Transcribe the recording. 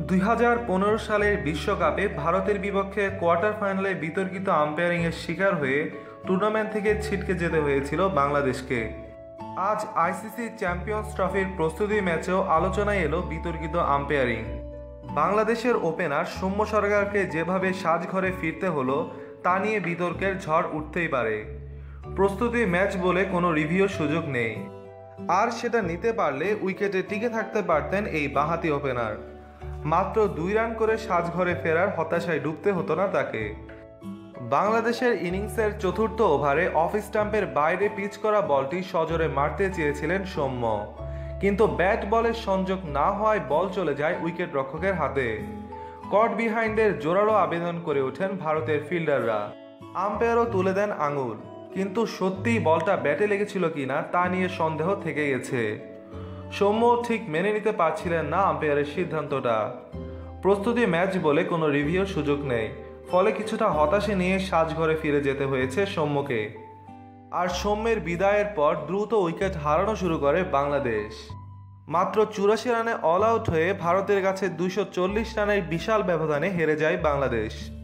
দুই হাজার পনেরো সালের বিশ্বকাপে ভারতের বিপক্ষে কোয়ার্টার ফাইনালে বিতর্কিত আম্পায়ারিংয়ের শিকার হয়ে টুর্নামেন্ট থেকে ছিটকে যেতে হয়েছিল বাংলাদেশকে। আজ আইসিসি চ্যাম্পিয়ন্স ট্রফির প্রস্তুতি ম্যাচেও আলোচনায় এলো বিতর্কিত আম্পায়ারিং। বাংলাদেশের ওপেনার সৌম্য সরকারকে যেভাবে সাজঘরে ফিরতে হলো, তা নিয়ে বিতর্কের ঝড় উঠতেই পারে। প্রস্তুতি ম্যাচ বলে কোনো রিভিউর সুযোগ নেই। আর সেটা নিতে পারলে উইকেটে টিকে থাকতে পারতেন এই বাঁহাতি ওপেনার। মাত্র দুই রান করে সাজঘরে ফেরার হতাশায় ডুবতে হতো না তাকে। বাংলাদেশের ইনিংসের চতুর্থ ওভারে অফ স্টাম্পের বাইরে পিচ করা বলটি সজোরে মারতে চেয়েছিলেন সৌম্য। কিন্তু ব্যাট বলের সংযোগ না হওয়ায় বল চলে যায় উইকেট রক্ষকের হাতে। কট বিহাইন্ডের জোরালো আবেদন করে ওঠেন ভারতের ফিল্ডাররা। আম্পায়ারও তুলে দেন আঙুল। কিন্তু সত্যিই বলটা ব্যাটে লেগেছিল কিনা তা নিয়ে সন্দেহ থেকে গেছে। সৌম্য ঠিক মেনে নিতে পারছিলেন না আম্পায়ারের সিদ্ধান্তটা। প্রস্তুতি ম্যাচ বলে কোনো রিভিউর সুযোগ নেই। ফলে কিছুটা হতাশে নিয়ে সাজঘরে ফিরে যেতে হয়েছে সৌম্যকে। আর সৌম্যের বিদায়ের পর দ্রুত উইকেট হারানো শুরু করে বাংলাদেশ। মাত্র চুরাশি রানে অল আউট হয়ে ভারতের কাছে চল্লিশ রানের বিশাল ব্যবধানে হেরে যায় বাংলাদেশ।